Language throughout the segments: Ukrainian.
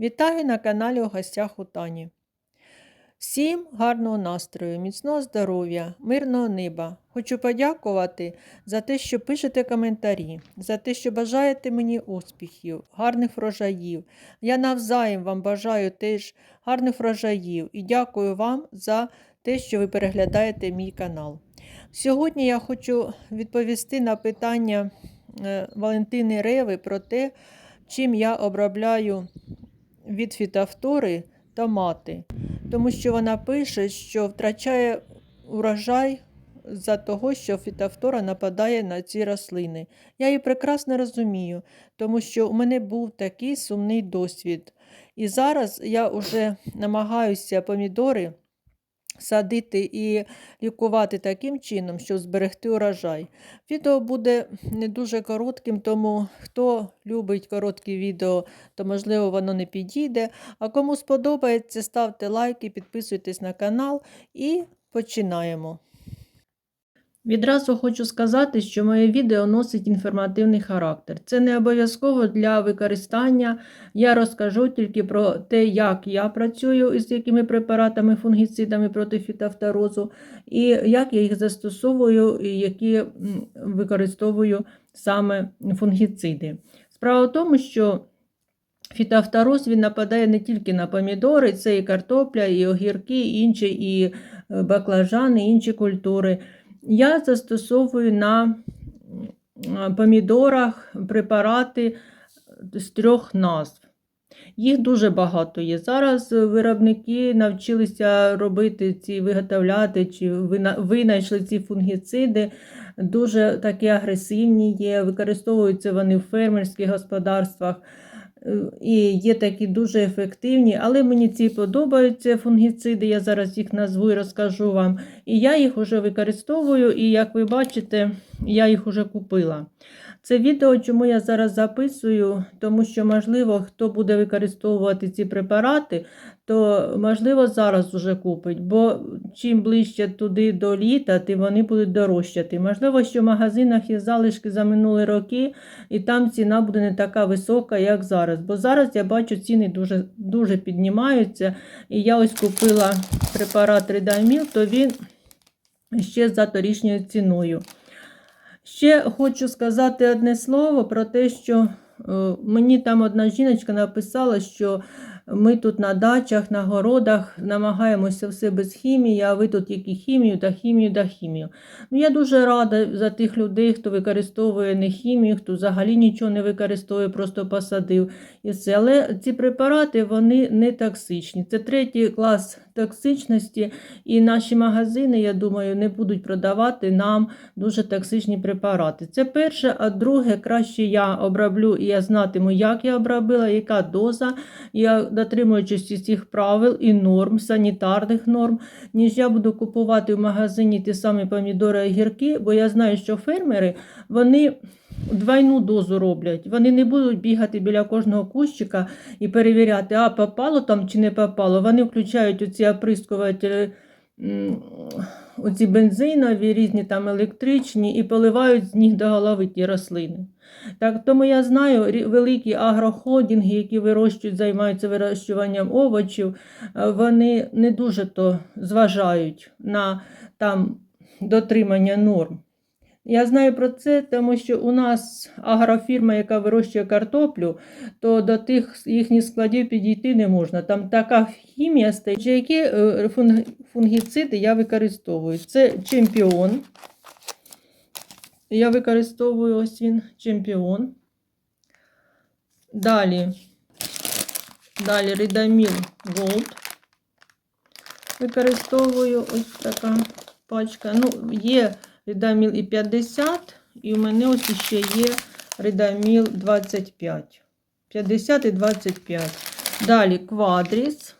Вітаю на каналі у гостях у Тані. Всім гарного настрою, міцного здоров'я, мирного неба. Хочу подякувати за те, що пишете коментарі, за те, що бажаєте мені успіхів, гарних врожаїв. Я навзаєм вам бажаю теж гарних врожаїв і дякую вам за те, що ви переглядаєте мій канал. Сьогодні я хочу відповісти на питання е, Валентини Реви про те, чим я обробляю від фітофтори томати, тому що вона пише, що втрачає урожай за того, що фітофтора нападає на ці рослини. Я її прекрасно розумію, тому що у мене був такий сумний досвід. І зараз я вже намагаюся помідори садити і лікувати таким чином, щоб зберегти урожай. Відео буде не дуже коротким, тому хто любить короткі відео, то можливо воно не підійде. А кому сподобається, ставте лайки, підписуйтесь на канал і починаємо. Відразу хочу сказати, що моє відео носить інформативний характер. Це не обов'язково для використання. Я розкажу тільки про те, як я працюю із якими препаратами, фунгіцидами проти фітофторозу, і як я їх застосовую, і які використовую саме фунгіциди. Справа в тому, що Фітофтороз він нападає не тільки на помідори, це і картопля, і огірки, і інші, і е, баклажани, і інші культури. Я застосовую на помідорах препарати з трьох назв. Їх дуже багато є. Зараз виробники навчилися робити ці виготовляти, чи вина- винайшли ці фунгіциди. Дуже такі агресивні є, використовуються вони в фермерських господарствах. Е, І є такі дуже ефективні, але мені ці подобаються фунгіциди, я зараз їх назву і розкажу вам. І я їх вже використовую, і як ви бачите, я їх вже купила. Це відео, чому я зараз записую, тому що, можливо, хто буде використовувати ці препарати, то, можливо, зараз вже купить, бо чим ближче туди до літа, тим вони будуть дорожчати. Можливо, що в магазинах є залишки за минулі роки, і там ціна буде не така висока, як зараз. Бо зараз я бачу, ціни дуже, дуже піднімаються. І я ось купила препарат Ридаміл, то він ще за торішньою ціною. Ще хочу сказати одне слово про те, що е, мені там одна жіночка написала, що ми тут на дачах, на городах намагаємося все без хімії, а ви тут тільки хімію та хімію та хімію. Ну, я дуже рада за тих людей, хто використовує не хімію, хто взагалі нічого не використовує, просто посадив і все. Але ці препарати вони не токсичні. Це третій клас токсичності, і наші магазини, я думаю, не будуть продавати нам дуже токсичні препарати. Це перше, а друге, краще я оброблю і я знатиму, як я обробила, яка доза. Я дотримуючись усіх правил і норм, санітарних норм, ніж я буду купувати в магазині ті самі помідори огірки, бо я знаю, що фермери вони двойну дозу роблять. Вони не будуть бігати біля кожного кущика і перевіряти, а попало там чи не попало. Вони включають оці оприскувателі. Оці бензинові, різні там електричні, і поливають з них до голови ті рослини. Так, тому я знаю великі агрохолдинги, які вирощують, займаються вирощуванням овочів, е, вони не дуже то зважають на там дотримання норм. Я знаю про це, тому що у нас агрофірма, яка вирощує картоплю, то до тих їхніх складів підійти не можна. Там така хімія стоїть. Які е, фунгіциди я використовую? Це чемпіон. Я використовую ось він чемпіон. Далі, далі Ридаміл Gold. Використовую ось така пачка. Ну, є Ридаміл і 50, і у мене ось ще є Ридаміл 25. 50 і 25. Далі квадріс.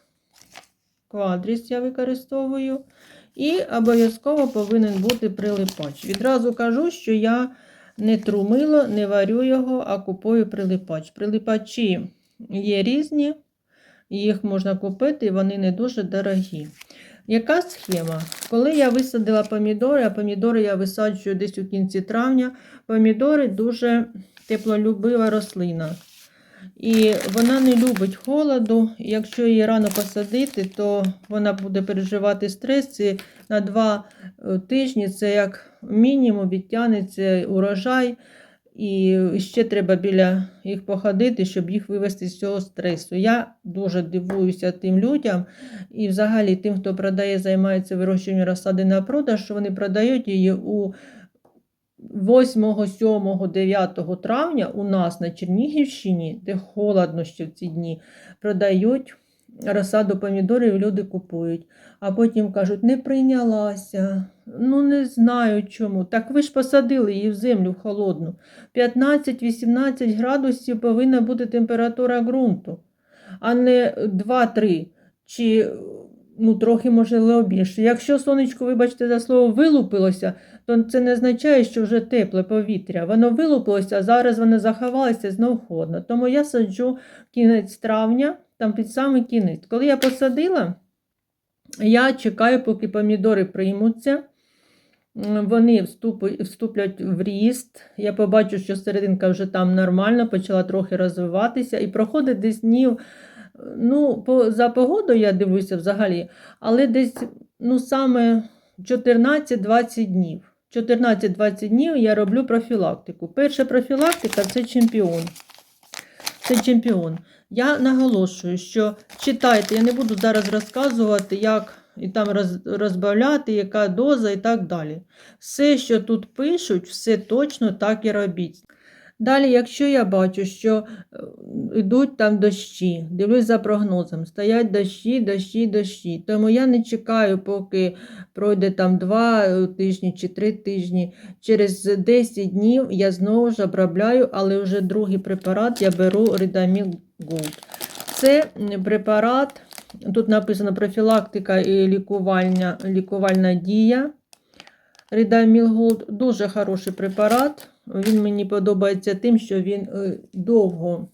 Квадріс я використовую. І обов'язково повинен бути прилипач. Відразу кажу, що я не тру мило, не варю його, а купую прилипач. Прилипачі є різні, їх можна купити, і вони не дуже дорогі. Яка схема? Коли я висадила помідори, а помідори я висаджую десь у кінці травня, помідори дуже теплолюбива рослина. І вона не любить холоду. Якщо її рано посадити, то вона буде переживати стрес. І на два е, тижні це як мінімум відтягнеться урожай. І ще треба біля їх походити, щоб їх вивести з цього стресу. Я дуже дивуюся тим людям і взагалі тим, хто продає, займається вирощуванням розсади на продаж, що вони продають її у 8, 7, 9 травня у нас на Чернігівщині, де холодно ще в ці дні, продають розсаду помідорів, люди купують. А потім кажуть, не прийнялася. Ну, не знаю чому. Так ви ж посадили її в землю холодну. 15-18 градусів повинна бути температура ґрунту, а не 2-3 чи ну, трохи можливо більше. Якщо сонечко, вибачте за слово, вилупилося, то це не означає, що вже тепле повітря. Воно вилупилося, а зараз воно заховалося знов холодно. Тому я саджу кінець травня, там під самий кінець. Коли я посадила, я чекаю, поки помідори приймуться. Вони вступлять в ріст. Я побачу, що серединка вже там нормально, почала трохи розвиватися. І проходить десь днів. Ну, по, за погодою я дивлюся взагалі, але десь ну, саме 14-20 днів. 14-20 днів я роблю профілактику. Перша профілактика це чемпіон. Це чемпіон. Я наголошую, що читайте, я не буду зараз розказувати, як і там роз, розбавляти, яка доза і так далі. Все, що тут пишуть, все точно так і робіть. Далі, якщо я бачу, що е, йдуть там дощі, дивлюсь за прогнозом, стоять дощі, дощі, дощі. Тому я не чекаю, поки пройде там 2 тижні чи 3 тижні. Через 10 днів я знову ж обробляю, але вже другий препарат я беру Ridamil Gold. Це препарат, тут написано профілактика і лікувальна, лікувальна дія. Ridamil Gold дуже хороший препарат. Він мені подобається тим, що він е, довго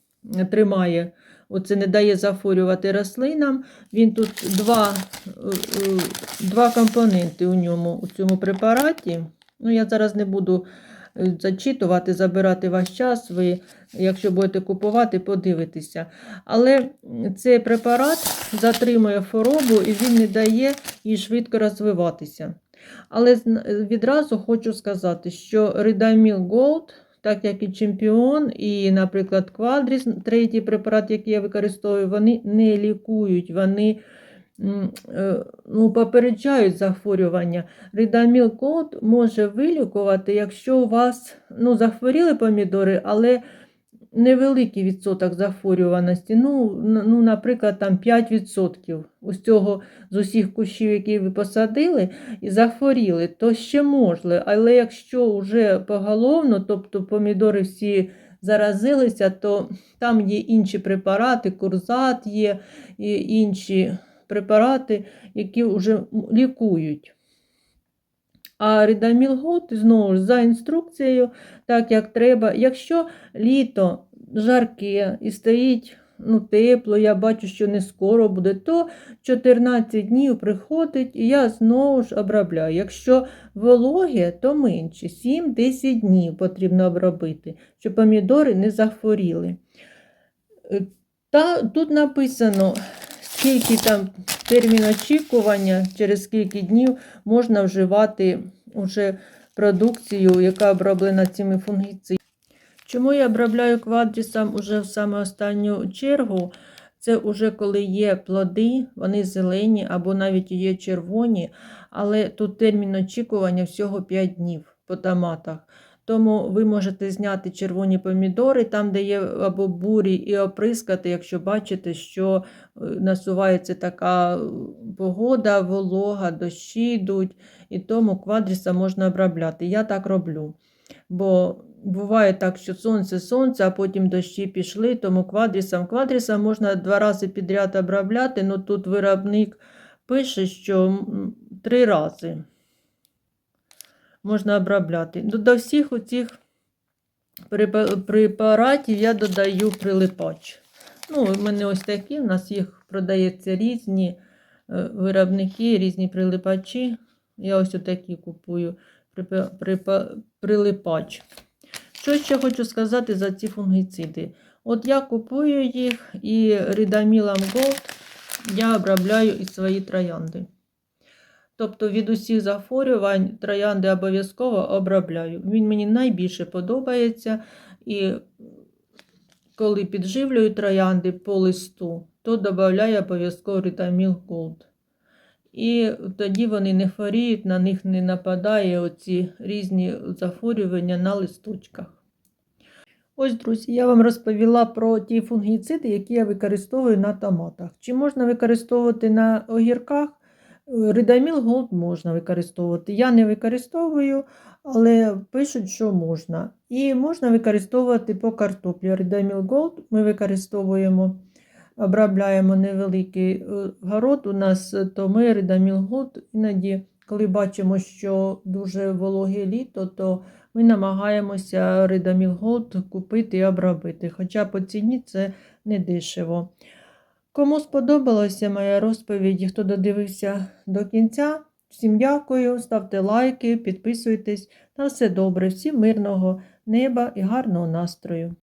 тримає, оце не дає захворювати рослинам. Він тут два, е, е, два компоненти у ньому у цьому препараті. Ну, я зараз не буду зачитувати, забирати ваш час. Ви, якщо будете купувати, подивитеся. Але цей препарат затримує хворобу і він не дає їй швидко розвиватися. Але відразу хочу сказати, що Ridamil Gold, так як і Чемпіон, і, наприклад, Quadris, третій препарат, який я використовую, вони не лікують, вони е, ну, попереджають захворювання. Gold може вилікувати, якщо у вас ну, захворіли помідори, але невеликий відсоток захворюваності, ну, ну, наприклад, там 5% з цього з усіх кущів, які ви посадили, і захворіли, то ще можливо. Але якщо вже поголовно, тобто помідори всі заразилися, то там є інші препарати, курзат є і інші препарати, які вже лікують. А ридамілгот, знову ж за інструкцією, так як треба. Якщо літо жарке і стоїть ну, тепло, я бачу, що не скоро буде, то 14 днів приходить і я знову ж обробляю. Якщо вологе, то менше, 7-10 днів потрібно обробити, щоб помідори не захворіли. Е, Та тут написано, скільки там термін очікування, через скільки днів можна вживати уже продукцію, яка оброблена цими фунгіцидами. Чому я обробляю квадрісом уже в саме останню чергу? Це вже коли є плоди, вони зелені або навіть є червоні, але тут термін очікування всього 5 днів по томатах. Тому ви можете зняти червоні помідори, там, де є або бурі, і оприскати, якщо бачите, що е, насувається така е, погода, волога, дощі йдуть, і тому квадріса можна обробляти. Я так роблю. Бо буває так, що сонце, сонце, а потім дощі пішли, тому квадрісом. Квадрісом можна два рази підряд обробляти, але тут виробник пише, що три рази можна обробляти. До, всіх оцих препаратів я додаю прилипач. Ну, у мене ось такі, у нас їх продається різні е, виробники, різні прилипачі. Я ось такі купую прилипач. Що ще хочу сказати за ці фунгіциди? От я купую їх і рідамілом Gold я обробляю і свої троянди. Тобто від усіх захворювань троянди обов'язково обробляю. Він мені найбільше подобається. І коли підживлюю троянди по листу, то додаю обов'язково ритаміл Gold. І тоді вони не хворіють, на них не нападає оці різні захворювання на листочках. Ось, друзі, я вам розповіла про ті фунгіциди, які я використовую на томатах. Чи можна використовувати на огірках? Ридаміл Голд можна використовувати. Я не використовую, але пишуть, що можна. І можна використовувати по картоплі. Ридаміл Голд ми використовуємо, обробляємо невеликий е, город у нас, то ми Ридаміл Голд іноді, коли бачимо, що дуже вологе літо, то ми намагаємося Ридаміл Голд купити і обробити. Хоча по ціні це не дешево. Кому сподобалася моя розповідь, хто додивився до кінця, всім дякую, ставте лайки, підписуйтесь. На все добре, всім мирного неба і гарного настрою.